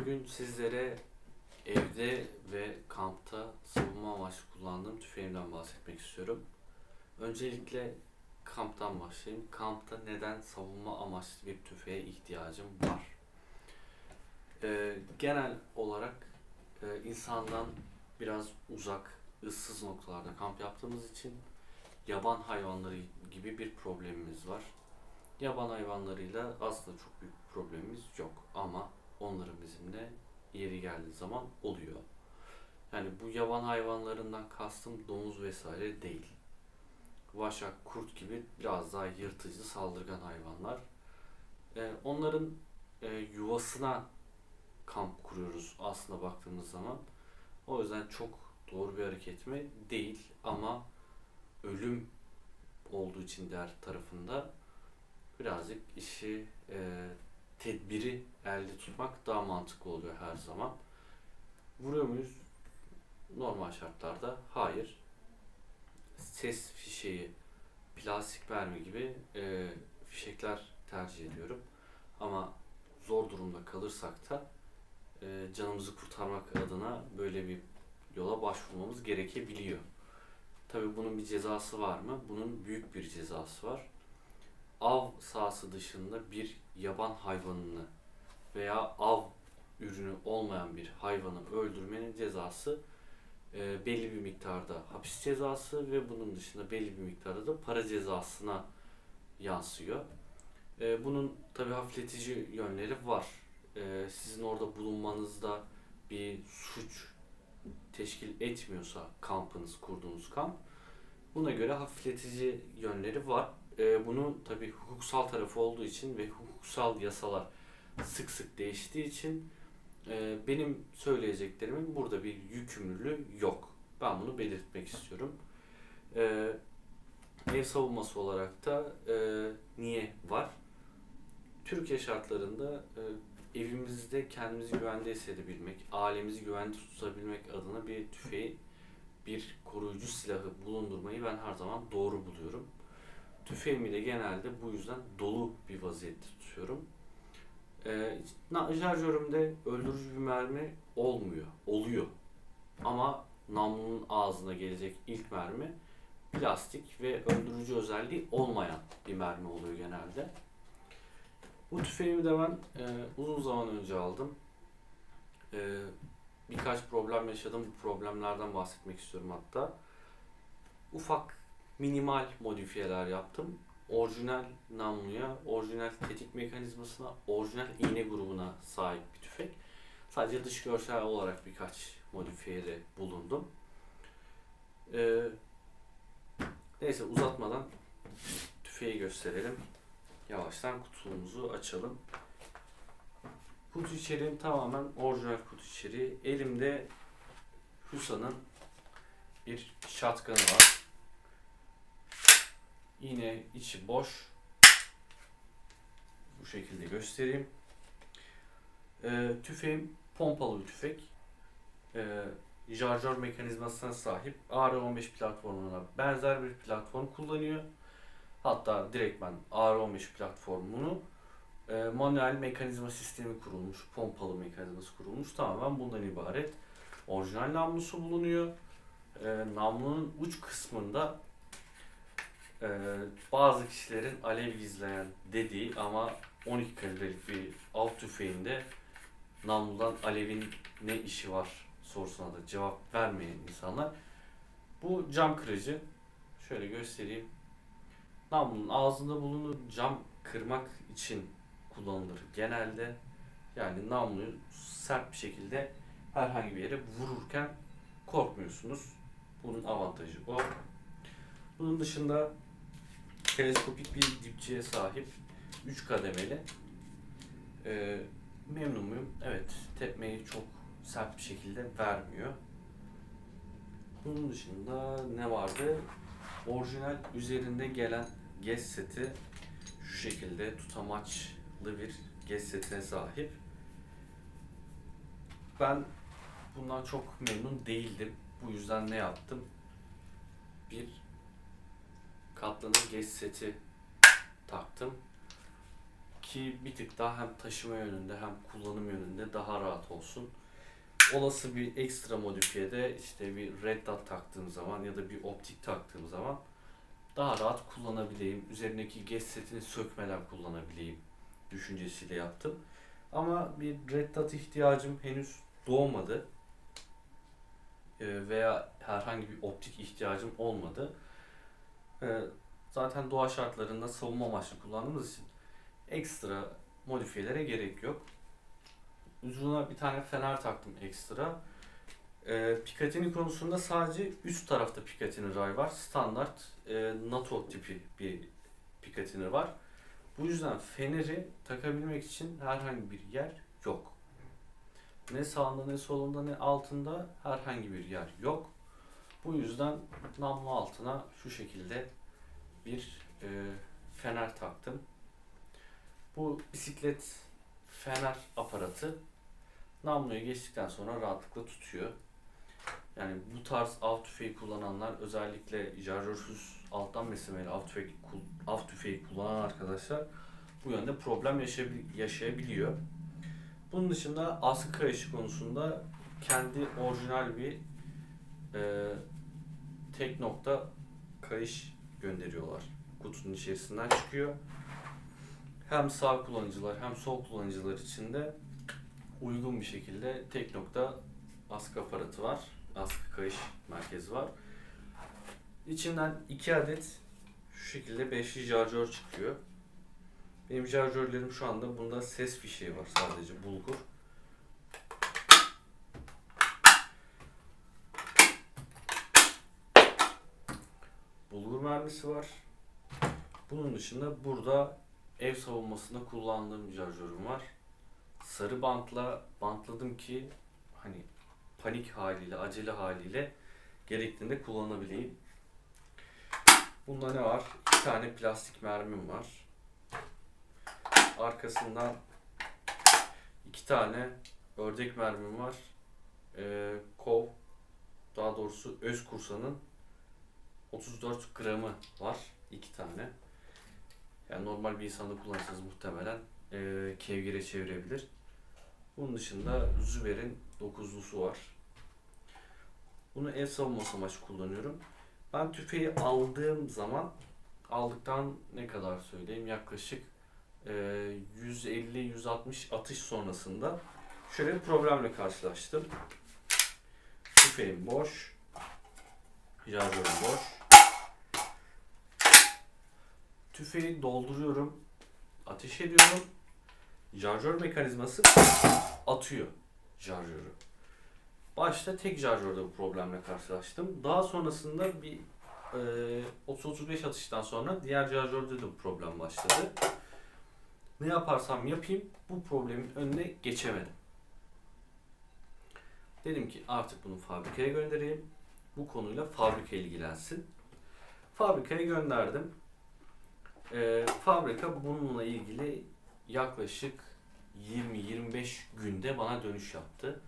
Bugün sizlere evde ve kampta savunma amaçlı kullandığım tüfeğimden bahsetmek istiyorum. Öncelikle kamptan başlayayım. Kampta neden savunma amaçlı bir tüfeğe ihtiyacım var? Ee, genel olarak e, insandan biraz uzak, ıssız noktalarda kamp yaptığımız için yaban hayvanları gibi bir problemimiz var. Yaban hayvanlarıyla aslında çok büyük problemimiz yok ama onların bizimle yeri geldiği zaman oluyor. Yani bu yaban hayvanlarından kastım domuz vesaire değil. Vaşak, kurt gibi biraz daha yırtıcı, saldırgan hayvanlar. Ee, onların e, yuvasına kamp kuruyoruz aslında baktığımız zaman. O yüzden çok doğru bir hareket mi? Değil ama ölüm olduğu için diğer tarafında birazcık işi e, tedbiri elde tutmak daha mantıklı oluyor her zaman. Vuruyor muyuz? Normal şartlarda hayır. Ses fişeği, plastik mermi gibi e, fişekler tercih ediyorum. Ama zor durumda kalırsak da e, canımızı kurtarmak adına böyle bir yola başvurmamız gerekebiliyor. Tabii bunun bir cezası var mı? Bunun büyük bir cezası var. Av sahası dışında bir yaban hayvanını veya av ürünü olmayan bir hayvanı öldürmenin cezası e, belli bir miktarda hapis cezası ve bunun dışında belli bir miktarda da para cezasına yansıyor. E, bunun tabi hafifletici yönleri var. E, sizin orada bulunmanızda bir suç teşkil etmiyorsa kampınız, kurduğunuz kamp buna göre hafifletici yönleri var. E, bunun tabi hukuksal tarafı olduğu için ve hukuksal yasalar sık sık değiştiği için e, benim söyleyeceklerimin burada bir yükümlülüğü yok. Ben bunu belirtmek istiyorum. E, ev savunması olarak da e, niye var? Türkiye şartlarında e, evimizde kendimizi güvende hissedebilmek, ailemizi güvende tutabilmek adına bir tüfeği, bir koruyucu silahı bulundurmayı ben her zaman doğru buluyorum. Tüfeğimi de genelde bu yüzden dolu bir vaziyette tutuyorum. Ee, na- şarjörümde öldürücü bir mermi olmuyor. Oluyor. Ama namlunun ağzına gelecek ilk mermi plastik ve öldürücü özelliği olmayan bir mermi oluyor genelde. Bu tüfeğimi de ben e, uzun zaman önce aldım. E, birkaç problem yaşadım. Bu problemlerden bahsetmek istiyorum hatta. Ufak minimal modifiyeler yaptım. Orijinal namluya, orijinal tetik mekanizmasına, orijinal iğne grubuna sahip bir tüfek. Sadece dış görsel olarak birkaç modifiyede bulundum. Ee, neyse uzatmadan tüfeği gösterelim. Yavaştan kutumuzu açalım. Kutu içeriğim tamamen orijinal kutu içeriği. Elimde Husa'nın bir shotgun'ı var. Yine içi boş. Bu şekilde göstereyim. Ee, tüfeğim pompalı bir tüfek. Ee, şarjör mekanizmasına sahip. AR-15 platformuna benzer bir platform kullanıyor. Hatta direktmen AR-15 platformunu e, manuel mekanizma sistemi kurulmuş, pompalı mekanizması kurulmuş. Tamamen bundan ibaret. Orijinal namlusu bulunuyor. E, namlunun uç kısmında e, bazı kişilerin alev gizleyen dediği ama 12 kalibrelik bir av tüfeğinde namludan alevin ne işi var sorusuna da cevap vermeyen insanlar. Bu cam kırıcı. Şöyle göstereyim. Namlunun ağzında bulunur. Cam kırmak için kullanılır genelde. Yani namluyu sert bir şekilde herhangi bir yere vururken korkmuyorsunuz. Bunun avantajı o. Bunun dışında teleskopik bir dipçiye sahip 3 kademeli. Ee, memnun muyum? Evet. Tepmeyi çok sert bir şekilde vermiyor. Bunun dışında ne vardı? Orijinal üzerinde gelen gez seti şu şekilde tutamaçlı bir gez setine sahip. Ben bundan çok memnun değildim. Bu yüzden ne yaptım? Bir katlanır gez seti taktım ki bir tık daha hem taşıma yönünde hem kullanım yönünde daha rahat olsun. Olası bir ekstra modifiyede işte bir red dot taktığım zaman ya da bir optik taktığım zaman daha rahat kullanabileyim. Üzerindeki geç setini sökmeden kullanabileyim düşüncesiyle yaptım. Ama bir red dot ihtiyacım henüz doğmadı. Ee, veya herhangi bir optik ihtiyacım olmadı. Ee, zaten doğa şartlarında savunma amaçlı kullandığımız için ekstra modifiyelere gerek yok. Ucuna bir tane fener taktım ekstra. Ee, Picatinny konusunda sadece üst tarafta Picatinny ray var. Standart e, NATO tipi bir Picatinny var. Bu yüzden feneri takabilmek için herhangi bir yer yok. Ne sağında ne solunda ne altında herhangi bir yer yok. Bu yüzden namlu altına şu şekilde bir e, fener taktım. Bu bisiklet fener aparatı namluya geçtikten sonra rahatlıkla tutuyor. Yani bu tarz av tüfeği kullananlar özellikle jarjörsüz alttan beslemeli av tüfeği, av tüfeği kullanan arkadaşlar bu yönde problem yaşayabil- yaşayabiliyor. Bunun dışında askı kayışı konusunda kendi orijinal bir e, tek nokta kayış gönderiyorlar. Kutunun içerisinden çıkıyor. Hem sağ kullanıcılar hem sol kullanıcılar için de uygun bir şekilde tek nokta askı aparatı var. Askı kayış merkezi var. İçinden iki adet şu şekilde beşli şarjör çıkıyor. Benim şarjörlerim şu anda bunda ses fişeği var sadece bulgur. Bulgur mermisi var. Bunun dışında burada ev savunmasında kullandığım şarjörüm var. Sarı bantla bantladım ki hani panik haliyle, acele haliyle gerektiğinde kullanabileyim. Bunda ne var? İki tane plastik mermim var. Arkasından iki tane ördek mermim var. Ee, kov, daha doğrusu öz kursanın 34 gramı var. iki tane. Yani normal bir insanda kullanırsanız muhtemelen e, kevgire çevirebilir. Bunun dışında Züber'in 9'lusu var. Bunu ev savunması amaçlı kullanıyorum. Ben tüfeği aldığım zaman aldıktan ne kadar söyleyeyim yaklaşık e, 150-160 atış sonrasında şöyle bir problemle karşılaştım. Tüfeğim boş. Şarjörüm boş. Tüfeği dolduruyorum. Ateş ediyorum. Şarjör mekanizması atıyor şarjörü. Başta tek şarjörde bu problemle karşılaştım. Daha sonrasında bir e, 30-35 atıştan sonra diğer şarjörde de bu problem başladı. Ne yaparsam yapayım bu problemin önüne geçemedim. Dedim ki artık bunu fabrikaya göndereyim. Bu konuyla fabrika ilgilensin. Fabrikaya gönderdim. E, fabrika bununla ilgili yaklaşık 20-25 günde bana dönüş yaptı.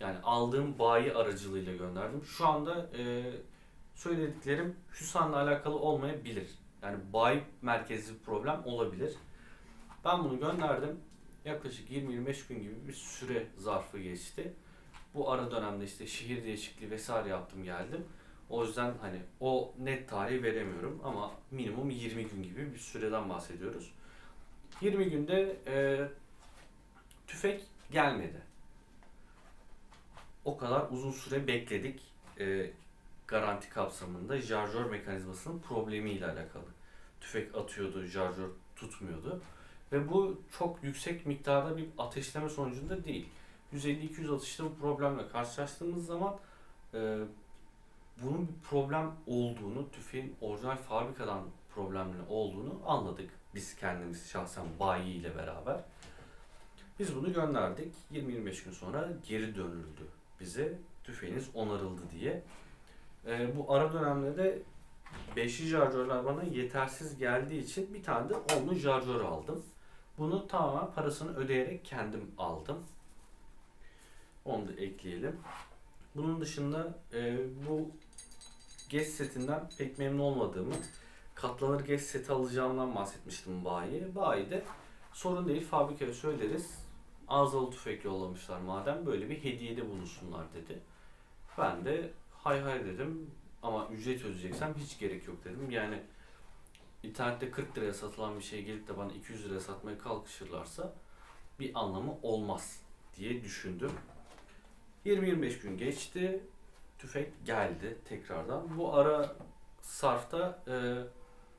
Yani aldığım bayi aracılığıyla gönderdim. Şu anda e, söylediklerim Hüsn'la alakalı olmayabilir. Yani bayi merkezli bir problem olabilir. Ben bunu gönderdim. Yaklaşık 20-25 gün gibi bir süre zarfı geçti. Bu ara dönemde işte şehir değişikliği vesaire yaptım geldim. O yüzden hani o net tarihi veremiyorum ama minimum 20 gün gibi bir süreden bahsediyoruz. 20 günde e, tüfek gelmedi. O kadar uzun süre bekledik e, garanti kapsamında şarjör mekanizmasının problemiyle alakalı. Tüfek atıyordu, şarjör tutmuyordu. Ve bu çok yüksek miktarda bir ateşleme sonucunda değil. 150-200 atışta bu problemle karşılaştığımız zaman e, bunun bir problem olduğunu, tüfeğin orijinal fabrikadan problemli olduğunu anladık. Biz kendimiz şahsen bayi ile beraber. Biz bunu gönderdik. 20-25 gün sonra geri dönüldü bize. Tüfeğiniz onarıldı diye. Ee, bu ara dönemde de 5'li şarjörler bana yetersiz geldiği için bir tane de 10'lu şarjör aldım. Bunu tamamen parasını ödeyerek kendim aldım. Onu da ekleyelim. Bunun dışında e, bu geç setinden pek memnun olmadığımı, katlanır geç seti alacağımdan bahsetmiştim bayiye. Bayi de Sorun değil fabrikaya söyleriz. Arızalı tüfek yollamışlar madem böyle bir hediyede bulunsunlar dedi. Ben de hay hay dedim ama ücret ödeyeceksem hiç gerek yok dedim. Yani internette 40 liraya satılan bir şey gelip de bana 200 liraya satmaya kalkışırlarsa bir anlamı olmaz diye düşündüm. 20-25 gün geçti. Tüfek geldi tekrardan. Bu ara sarfta e,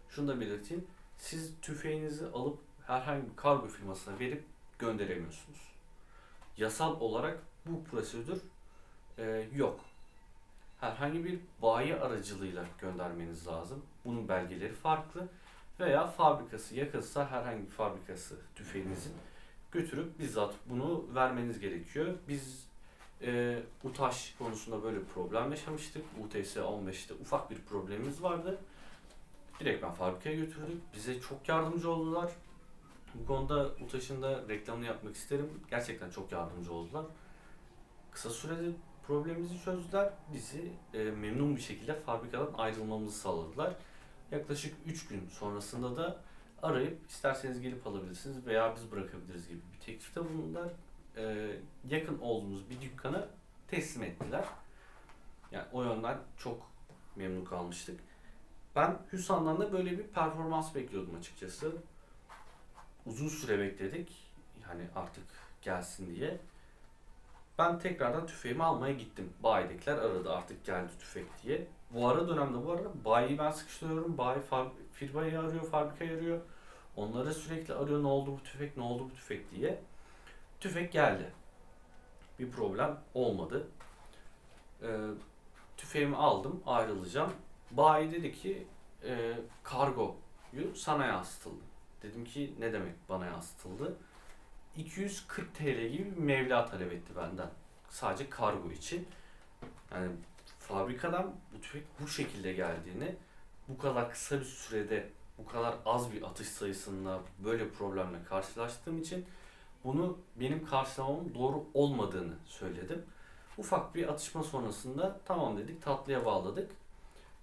şunu da belirteyim. Siz tüfeğinizi alıp herhangi bir kargo firmasına verip gönderemiyorsunuz. Yasal olarak bu prosedür e, yok. Herhangi bir bayi aracılığıyla göndermeniz lazım. Bunun belgeleri farklı. Veya fabrikası yakınsa herhangi bir fabrikası tüfeğinizin götürüp bizzat bunu vermeniz gerekiyor. Biz e, UTAŞ konusunda böyle bir problem yaşamıştık. UTS 15'te ufak bir problemimiz vardı. Direkt ben fabrikaya götürdük. Bize çok yardımcı oldular. Bu konuda UTAŞ'ın da reklamını yapmak isterim. Gerçekten çok yardımcı oldular. Kısa sürede problemimizi çözdüler. Bizi e, memnun bir şekilde fabrikadan ayrılmamızı sağladılar. Yaklaşık 3 gün sonrasında da arayıp isterseniz gelip alabilirsiniz veya biz bırakabiliriz gibi bir teklifte bulundular. E, yakın olduğumuz bir dükkana teslim ettiler. Yani o yönden çok memnun kalmıştık. Ben Hüsnü'nden de böyle bir performans bekliyordum açıkçası. Uzun süre bekledik. Yani artık gelsin diye. Ben tekrardan tüfeğimi almaya gittim. Bayidekiler aradı artık geldi tüfek diye. Bu ara dönemde bu arada bayiyi ben sıkıştırıyorum. Bayi fab- firmayı arıyor, fabrikayı arıyor. Onları sürekli arıyor ne oldu bu tüfek, ne oldu bu tüfek diye. Tüfek geldi. Bir problem olmadı. Ee, tüfeğimi aldım, ayrılacağım. Bayi dedi ki e, kargoyu sana yansıtıldı. Dedim ki ne demek bana yansıtıldı? 240 TL gibi bir mevla talep etti benden. Sadece kargo için. Yani fabrikadan bu tüfek bu şekilde geldiğini, bu kadar kısa bir sürede bu kadar az bir atış sayısında böyle problemle karşılaştığım için bunu benim karşılamamın doğru olmadığını söyledim. Ufak bir atışma sonrasında tamam dedik tatlıya bağladık.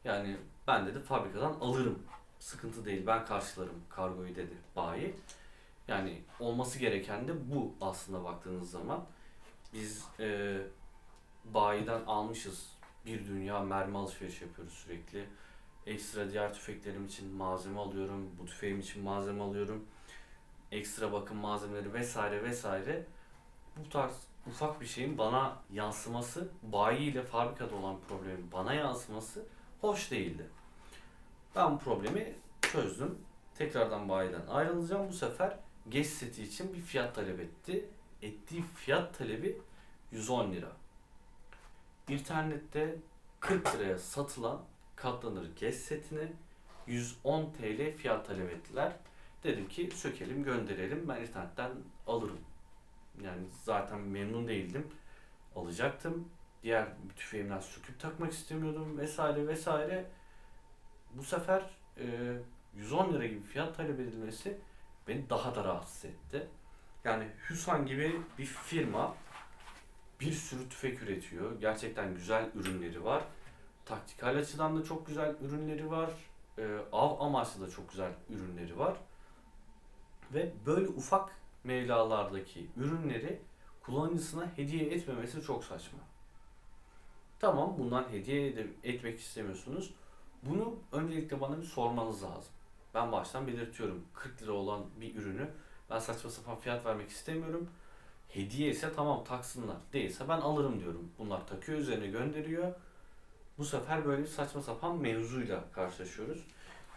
Yani ben dedi fabrikadan alırım. Sıkıntı değil ben karşılarım kargoyu dedi bayi. Yani olması gereken de bu aslında baktığınız zaman. Biz e, bayiden almışız bir dünya mermi alışveriş yapıyoruz sürekli. Ekstra diğer tüfeklerim için malzeme alıyorum. Bu tüfeğim için malzeme alıyorum. Ekstra bakım malzemeleri vesaire vesaire. Bu tarz ufak bir şeyin bana yansıması, bayi ile fabrikada olan problemin bana yansıması hoş değildi. Ben bu problemi çözdüm. Tekrardan bayiden ayrılacağım. Bu sefer geç seti için bir fiyat talep etti. Ettiği fiyat talebi 110 lira. İnternette 40 liraya satılan katlanır geç setine 110 TL fiyat talep ettiler. Dedim ki sökelim gönderelim ben internetten alırım. Yani zaten memnun değildim. Alacaktım. Diğer tüfeğimden söküp takmak istemiyordum vesaire vesaire. Bu sefer e, 110 lira gibi fiyat talep edilmesi beni daha da rahatsız etti. Yani Hüsan gibi bir firma bir sürü tüfek üretiyor. Gerçekten güzel ürünleri var. Taktikal açıdan da çok güzel ürünleri var. Ee, av amaçlı da çok güzel ürünleri var. Ve böyle ufak mevlalardaki ürünleri kullanıcısına hediye etmemesi çok saçma. Tamam bundan hediye etmek istemiyorsunuz. Bunu öncelikle bana bir sormanız lazım. Ben baştan belirtiyorum. 40 lira olan bir ürünü ben saçma sapan fiyat vermek istemiyorum. Hediye ise tamam taksınlar. Değilse ben alırım diyorum. Bunlar takıyor üzerine gönderiyor. Bu sefer böyle saçma sapan mevzuyla karşılaşıyoruz.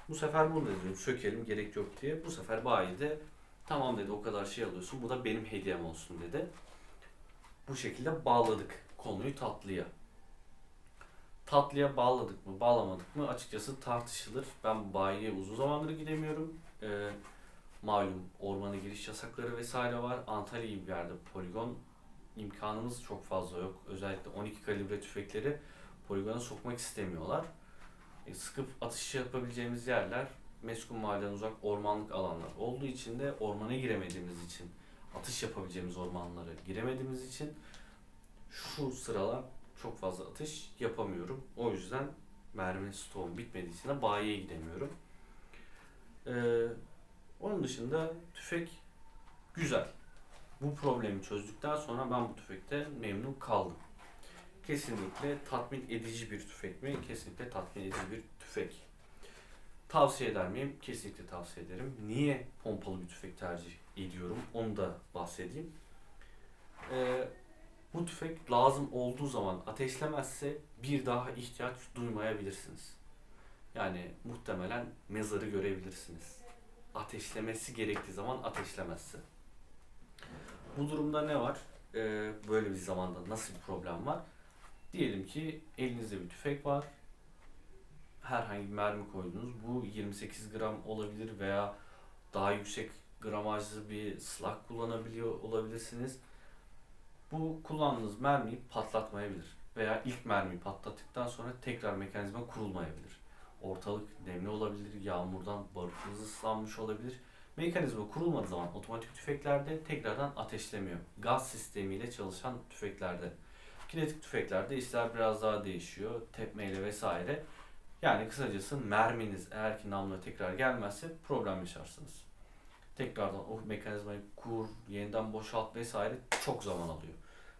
Bu sefer bunu dedim sökelim gerek yok diye. Bu sefer bayi de tamam dedi o kadar şey alıyorsun bu da benim hediyem olsun dedi. Bu şekilde bağladık konuyu tatlıya. Tatlıya bağladık mı bağlamadık mı açıkçası tartışılır. Ben bayiye uzun zamandır gidemiyorum. Ee, malum ormana giriş yasakları vesaire var. Antalya bir yerde poligon imkanımız çok fazla yok. Özellikle 12 kalibre tüfekleri poligona sokmak istemiyorlar. E, sıkıp atış yapabileceğimiz yerler meskun mahalleden uzak ormanlık alanlar olduğu için de ormana giremediğimiz için atış yapabileceğimiz ormanlara giremediğimiz için şu sıralar çok fazla atış yapamıyorum. O yüzden mermi stoğum bitmediği için de bayiye gidemiyorum. Ee, onun dışında tüfek Güzel. Bu problemi çözdükten sonra ben bu tüfekte memnun kaldım. Kesinlikle tatmin edici bir tüfek mi? Kesinlikle tatmin edici bir tüfek. Tavsiye eder miyim? Kesinlikle tavsiye ederim. Niye pompalı bir tüfek tercih ediyorum? Onu da bahsedeyim. Ee, bu tüfek lazım olduğu zaman ateşlemezse bir daha ihtiyaç duymayabilirsiniz. Yani muhtemelen mezarı görebilirsiniz. Ateşlemesi gerektiği zaman ateşlemezse. Bu durumda ne var? Ee, böyle bir zamanda nasıl bir problem var? Diyelim ki elinizde bir tüfek var. Herhangi bir mermi koydunuz. Bu 28 gram olabilir veya daha yüksek gramajlı bir silah kullanabiliyor olabilirsiniz. Bu kullandığınız mermiyi patlatmayabilir. Veya ilk mermiyi patlattıktan sonra tekrar mekanizma kurulmayabilir. Ortalık nemli olabilir, yağmurdan barutunuz ıslanmış olabilir. Mekanizma kurulmadığı zaman otomatik tüfeklerde tekrardan ateşlemiyor. Gaz sistemiyle çalışan tüfeklerde. Kinetik tüfeklerde işler biraz daha değişiyor. Tepmeyle vesaire. Yani kısacası merminiz eğer ki namluya tekrar gelmezse problem yaşarsınız. Tekrardan o mekanizmayı kur, yeniden boşalt vesaire çok zaman alıyor.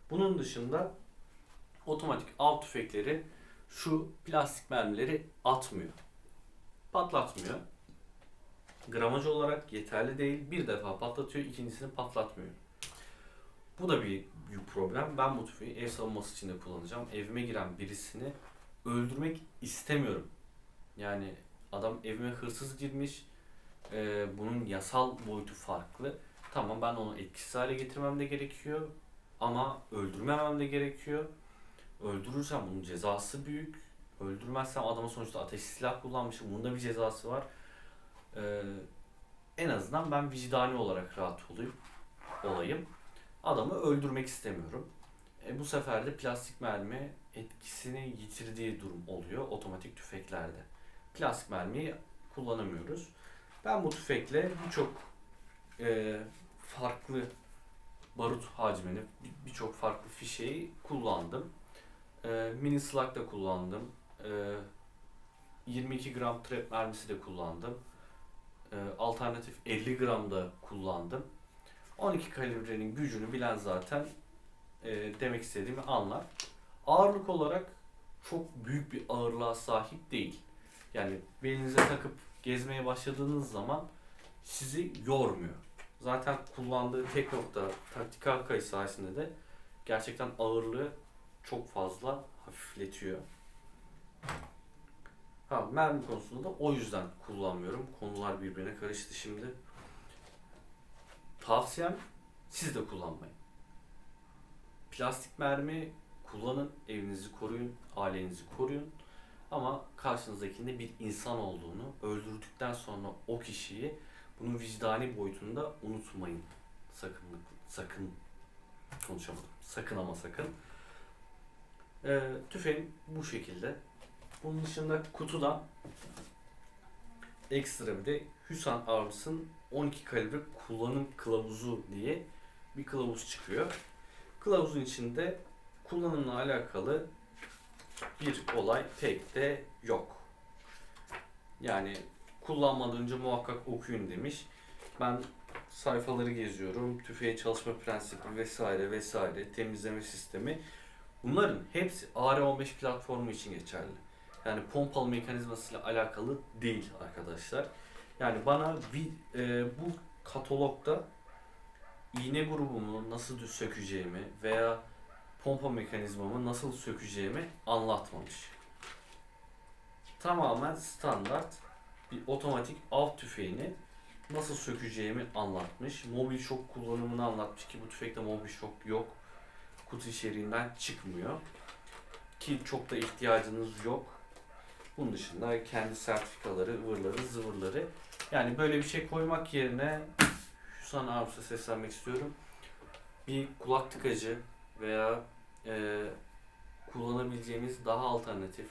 Bunun dışında otomatik av tüfekleri şu plastik mermileri atmıyor. Patlatmıyor. Gramaj olarak yeterli değil. Bir defa patlatıyor, ikincisini patlatmıyor. Bu da bir büyük problem. Ben bu tüfeği ev savunması için de kullanacağım. Evime giren birisini öldürmek istemiyorum. Yani adam evime hırsız girmiş. Ee, bunun yasal boyutu farklı. Tamam ben onu etkisiz hale getirmem de gerekiyor. Ama öldürmemem de gerekiyor. Öldürürsem bunun cezası büyük. Öldürmezsem adamın sonuçta ateşli silah kullanmışım. Bunun da bir cezası var. Ee, en azından ben vicdani olarak rahat olayım. olayım. Adamı öldürmek istemiyorum. E, bu sefer de plastik mermi etkisini yitirdiği durum oluyor otomatik tüfeklerde. Plastik mermiyi kullanamıyoruz. Ben bu tüfekle birçok e, farklı barut hacmini, bir- birçok farklı fişeyi kullandım. E, mini slug da kullandım. E, 22 gram trap mermisi de kullandım. E, alternatif 50 gram da kullandım. 12 kalibrenin gücünü bilen zaten e, demek istediğimi anlar. Ağırlık olarak çok büyük bir ağırlığa sahip değil. Yani belinize takıp gezmeye başladığınız zaman sizi yormuyor. Zaten kullandığı tek nokta taktikal kayı sayesinde de gerçekten ağırlığı çok fazla hafifletiyor. Ha, mermi konusunda da o yüzden kullanmıyorum. Konular birbirine karıştı şimdi. Tavsiyem siz de kullanmayın. Plastik mermi kullanın, evinizi koruyun, ailenizi koruyun. Ama karşınızdakinde bir insan olduğunu, öldürdükten sonra o kişiyi bunun vicdani boyutunda unutmayın. Sakın, sakın konuşamadım. Sakın ama sakın. Ee, tüfeğim bu şekilde. Bunun dışında kutuda ekstra bir de Hüsan Arms'ın 12 kalibre kullanım kılavuzu diye bir kılavuz çıkıyor. Kılavuzun içinde kullanımla alakalı bir olay pek de yok. Yani kullanmadan önce muhakkak okuyun demiş. Ben sayfaları geziyorum. Tüfeğin çalışma prensibi vesaire vesaire temizleme sistemi. Bunların hepsi AR-15 platformu için geçerli. Yani pompalı mekanizmasıyla alakalı değil arkadaşlar. Yani bana bir, e, bu katalogda iğne grubumu nasıl sökeceğimi veya pompa mekanizmamı nasıl sökeceğimi anlatmamış. Tamamen standart bir otomatik av tüfeğini nasıl sökeceğimi anlatmış. Mobil şok kullanımını anlatmış ki bu tüfekte mobil şok yok. Kutu içeriğinden çıkmıyor. Ki çok da ihtiyacınız yok. Bunun dışında kendi sertifikaları, ıvırları, zıvırları. Yani böyle bir şey koymak yerine Hüsan Arms'a seslenmek istiyorum. Bir kulak tıkacı veya e, kullanabileceğimiz daha alternatif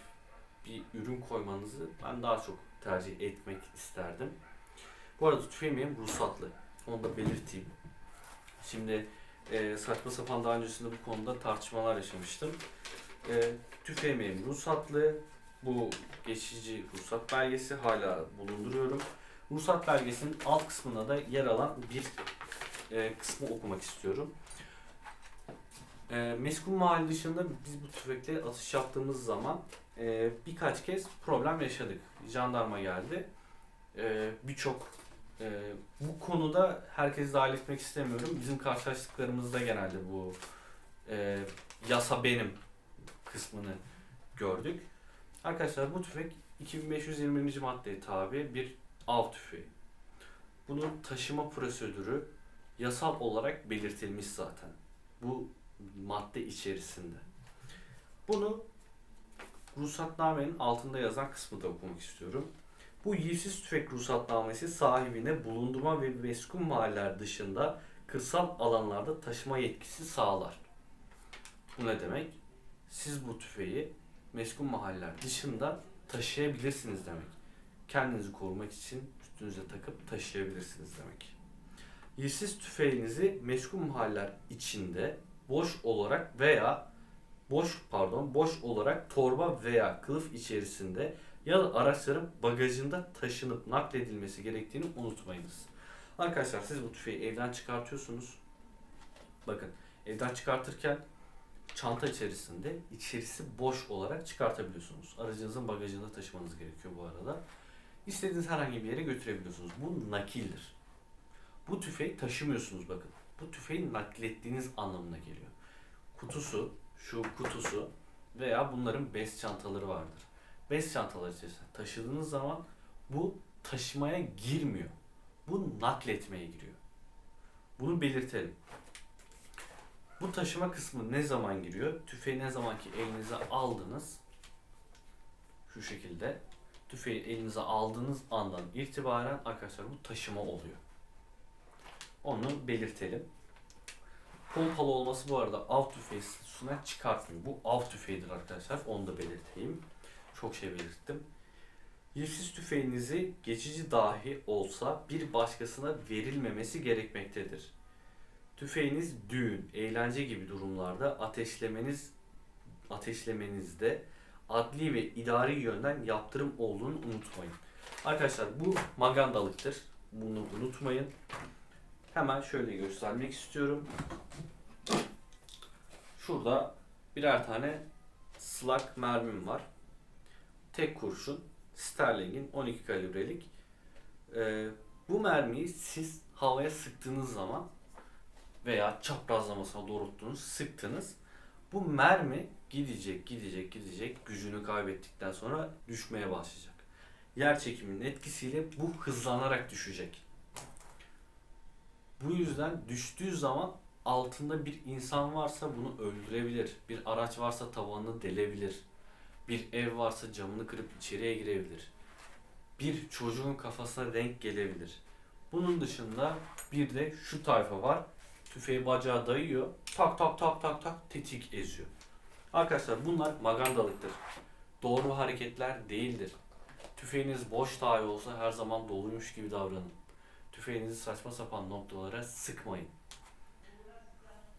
bir ürün koymanızı ben daha çok tercih etmek isterdim. Bu arada benim ruhsatlı. Onu da belirteyim. Şimdi e, saçma sapan daha öncesinde bu konuda tartışmalar yaşamıştım. E, tüfeğim ruhsatlı. Bu geçici ruhsat belgesi hala bulunduruyorum. Ruhsat belgesinin alt kısmında da yer alan bir e, kısmı okumak istiyorum. E, meskun mahalle dışında biz bu tüfekle atış yaptığımız zaman e, birkaç kez problem yaşadık. Jandarma geldi. E, Birçok e, bu konuda herkesi dahil etmek istemiyorum. Bizim karşılaştıklarımızda genelde bu e, yasa benim kısmını gördük. Arkadaşlar bu tüfek 2520. maddeye tabi bir av tüfeği. Bunun taşıma prosedürü yasal olarak belirtilmiş zaten. Bu madde içerisinde. Bunu ruhsatnamenin altında yazan kısmı da okumak istiyorum. Bu yivsiz tüfek ruhsatnamesi sahibine bulundurma ve meskun mahalleler dışında kırsal alanlarda taşıma yetkisi sağlar. Bu ne demek? Siz bu tüfeği meskun mahalleler dışında taşıyabilirsiniz demek. Kendinizi korumak için üstünüze takıp taşıyabilirsiniz demek. Yivsiz tüfeğinizi meskun mahalleler içinde boş olarak veya boş pardon boş olarak torba veya kılıf içerisinde ya da araçların bagajında taşınıp nakledilmesi gerektiğini unutmayınız. Arkadaşlar siz bu tüfeği evden çıkartıyorsunuz. Bakın evden çıkartırken çanta içerisinde içerisi boş olarak çıkartabiliyorsunuz. Aracınızın bagajında taşımanız gerekiyor bu arada. İstediğiniz herhangi bir yere götürebiliyorsunuz. Bu nakildir. Bu tüfeği taşımıyorsunuz bakın. Bu tüfeği naklettiğiniz anlamına geliyor. Kutusu, şu kutusu veya bunların bez çantaları vardır. Bez çantaları içerisinde taşıdığınız zaman bu taşımaya girmiyor. Bu nakletmeye giriyor. Bunu belirtelim. Bu taşıma kısmı ne zaman giriyor? Tüfeği ne zaman ki elinize aldınız şu şekilde tüfeği elinize aldığınız andan itibaren arkadaşlar bu taşıma oluyor. Onu belirtelim. Pompalı olması bu arada av tüfeği statüsüne çıkartmıyor. Bu av tüfeğidir arkadaşlar. Onu da belirteyim. Çok şey belirttim. Yivsiz tüfeğinizi geçici dahi olsa bir başkasına verilmemesi gerekmektedir. Tüfeğiniz düğün, eğlence gibi durumlarda ateşlemeniz ateşlemenizde adli ve idari yönden yaptırım olduğunu unutmayın. Arkadaşlar bu magandalıktır. Bunu unutmayın. Hemen şöyle göstermek istiyorum. Şurada birer tane slug mermim var. Tek kurşun. Sterling'in 12 kalibrelik. Ee, bu mermiyi siz havaya sıktığınız zaman veya çaprazlamasına doğrulttuğunuz, sıktınız. Bu mermi gidecek, gidecek, gidecek. Gücünü kaybettikten sonra düşmeye başlayacak. Yer çekiminin etkisiyle bu hızlanarak düşecek. Bu yüzden düştüğü zaman altında bir insan varsa bunu öldürebilir. Bir araç varsa tavanını delebilir. Bir ev varsa camını kırıp içeriye girebilir. Bir çocuğun kafasına denk gelebilir. Bunun dışında bir de şu tayfa var. Tüfeği bacağı dayıyor. Tak tak tak tak tak tetik eziyor. Arkadaşlar bunlar magandalıktır. Doğru hareketler değildir. Tüfeğiniz boş dahi olsa her zaman doluymuş gibi davranın. Tüfeğinizi saçma sapan noktalara sıkmayın.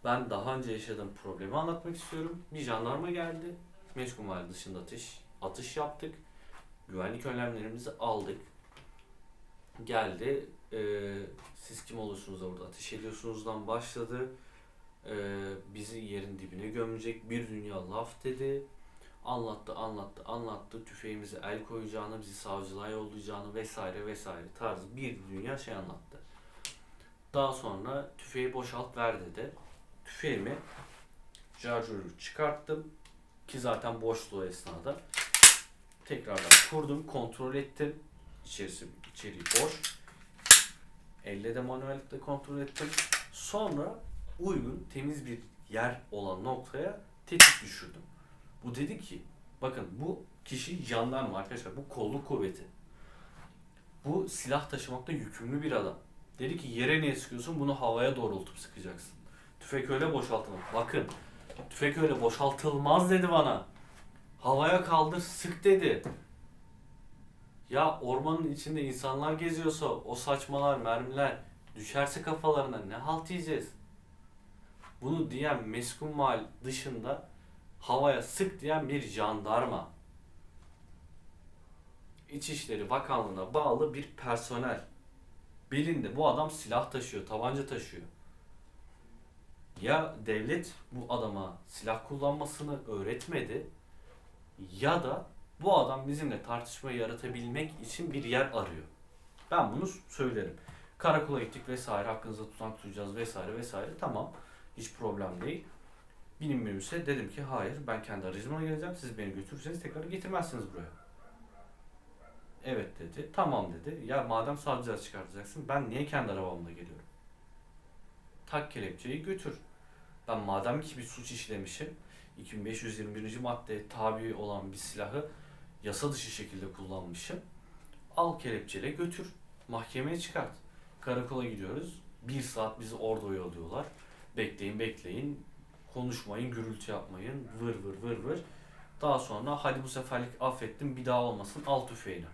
Ben daha önce yaşadığım problemi anlatmak istiyorum. Bir jandarma geldi. Meşgul mahalle dışında atış, atış yaptık. Güvenlik önlemlerimizi aldık. Geldi. Ee, siz kim olursunuz da burada ateş ediyorsunuzdan başladı. Ee, bizi yerin dibine gömecek bir dünya laf dedi. Anlattı, anlattı, anlattı. Tüfeğimize el koyacağını, bizi savcılığa yollayacağını vesaire vesaire tarzı bir dünya şey anlattı. Daha sonra tüfeği boşalt ver dedi. Tüfeğimi şarjörü çıkarttım ki zaten boşluğu esnada. Tekrardan kurdum, kontrol ettim. İçerisi içeriği boş. Elle de manuellikle kontrol ettim. Sonra uygun, temiz bir yer olan noktaya tetik düşürdüm. Bu dedi ki, bakın bu kişi jandarma arkadaşlar, bu kolluk kuvveti. Bu silah taşımakta yükümlü bir adam. Dedi ki yere niye sıkıyorsun? Bunu havaya doğrultup sıkacaksın. Tüfek öyle boşaltılmaz. Bakın, tüfek öyle boşaltılmaz dedi bana. Havaya kaldır, sık dedi. Ya ormanın içinde insanlar geziyorsa o saçmalar, mermiler düşerse kafalarına ne halt yiyeceğiz? Bunu diyen meskun mal dışında havaya sık diyen bir jandarma. İçişleri Bakanlığı'na bağlı bir personel. Belinde bu adam silah taşıyor, tabanca taşıyor. Ya devlet bu adama silah kullanmasını öğretmedi ya da bu adam bizimle tartışma yaratabilmek için bir yer arıyor. Ben bunu söylerim. Karakola gittik vesaire hakkınızda tutan tutacağız vesaire vesaire tamam hiç problem değil. Benim minibüse dedim ki hayır ben kendi aracıma geleceğim siz beni götürürseniz tekrar getirmezsiniz buraya. Evet dedi. Tamam dedi. Ya madem savcıya çıkartacaksın ben niye kendi arabamla geliyorum? Tak kelepçeyi götür. Ben madem ki bir suç işlemişim 2521. maddeye tabi olan bir silahı yasa dışı şekilde kullanmışım. Al kelepçeyle götür. Mahkemeye çıkart. Karakola gidiyoruz. Bir saat bizi orada oyalıyorlar. Bekleyin bekleyin. Konuşmayın, gürültü yapmayın. Vır vır vır vır. Daha sonra hadi bu seferlik affettim bir daha olmasın al tüfeğini.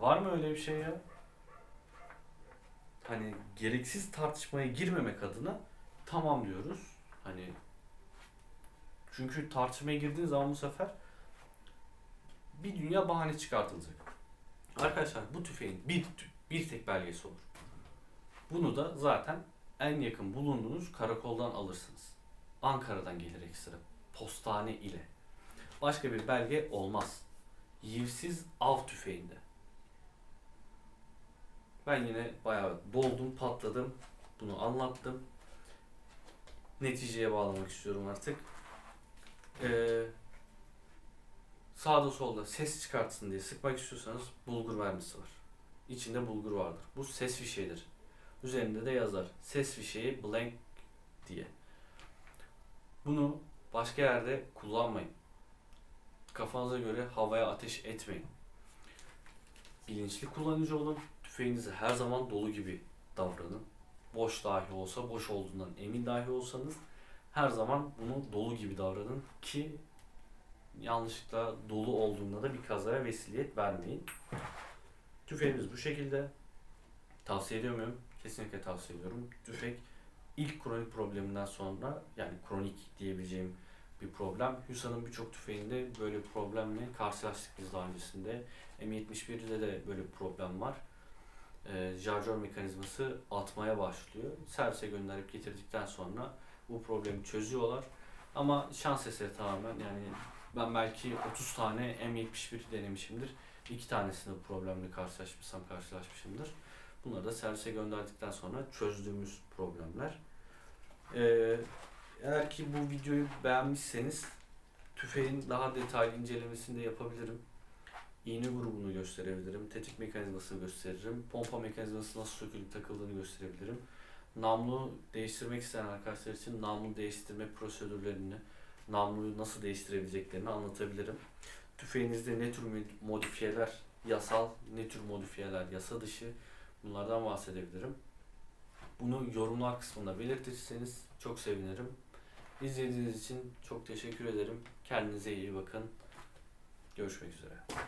Var mı öyle bir şey ya? Hani gereksiz tartışmaya girmemek adına tamam diyoruz. Hani çünkü tartışmaya girdiğin zaman bu sefer bir dünya bahane çıkartılacak. Arkadaşlar bu tüfeğin bir, bir tek belgesi olur. Bunu da zaten en yakın bulunduğunuz karakoldan alırsınız. Ankara'dan gelir ekstra. Postane ile. Başka bir belge olmaz. Yivsiz av tüfeğinde. Ben yine bayağı doldum, patladım. Bunu anlattım. Neticeye bağlamak istiyorum artık. Ee, sağda solda ses çıkartsın diye sıkmak istiyorsanız bulgur vermesi var. İçinde bulgur vardır. Bu ses fişeğidir. Üzerinde de yazar. Ses fişeği blank diye. Bunu başka yerde kullanmayın. Kafanıza göre havaya ateş etmeyin. Bilinçli kullanıcı olun. Tüfeğinizi her zaman dolu gibi davranın. Boş dahi olsa, boş olduğundan emin dahi olsanız her zaman bunu dolu gibi davranın ki yanlışlıkla dolu olduğunda da bir kazaya vesiliyet vermeyin. Tüfeğimiz bu şekilde. Tavsiye ediyor muyum? Kesinlikle tavsiye ediyorum. Tüfek ilk kronik probleminden sonra yani kronik diyebileceğim bir problem. Hüsa'nın birçok tüfeğinde böyle bir problemle karşılaştık biz daha öncesinde. M71'de de böyle bir problem var. Ee, şarjör mekanizması atmaya başlıyor. Servise gönderip getirdikten sonra bu problemi çözüyorlar. Ama şans eseri tamamen yani ben belki 30 tane M71 denemişimdir. İki tanesinde problemle karşılaşmışsam karşılaşmışımdır. Bunları da servise gönderdikten sonra çözdüğümüz problemler. Ee, eğer ki bu videoyu beğenmişseniz tüfeğin daha detaylı incelemesini de yapabilirim. İğne grubunu gösterebilirim. Tetik mekanizmasını gösteririm. Pompa mekanizması nasıl sökülüp takıldığını gösterebilirim. Namlu değiştirmek isteyen arkadaşlar için namlu değiştirme prosedürlerini, namluyu nasıl değiştirebileceklerini anlatabilirim. Tüfeğinizde ne tür modifiyeler yasal, ne tür modifiyeler yasa dışı bunlardan bahsedebilirim. Bunu yorumlar kısmında belirtirseniz çok sevinirim. İzlediğiniz için çok teşekkür ederim. Kendinize iyi bakın. Görüşmek üzere.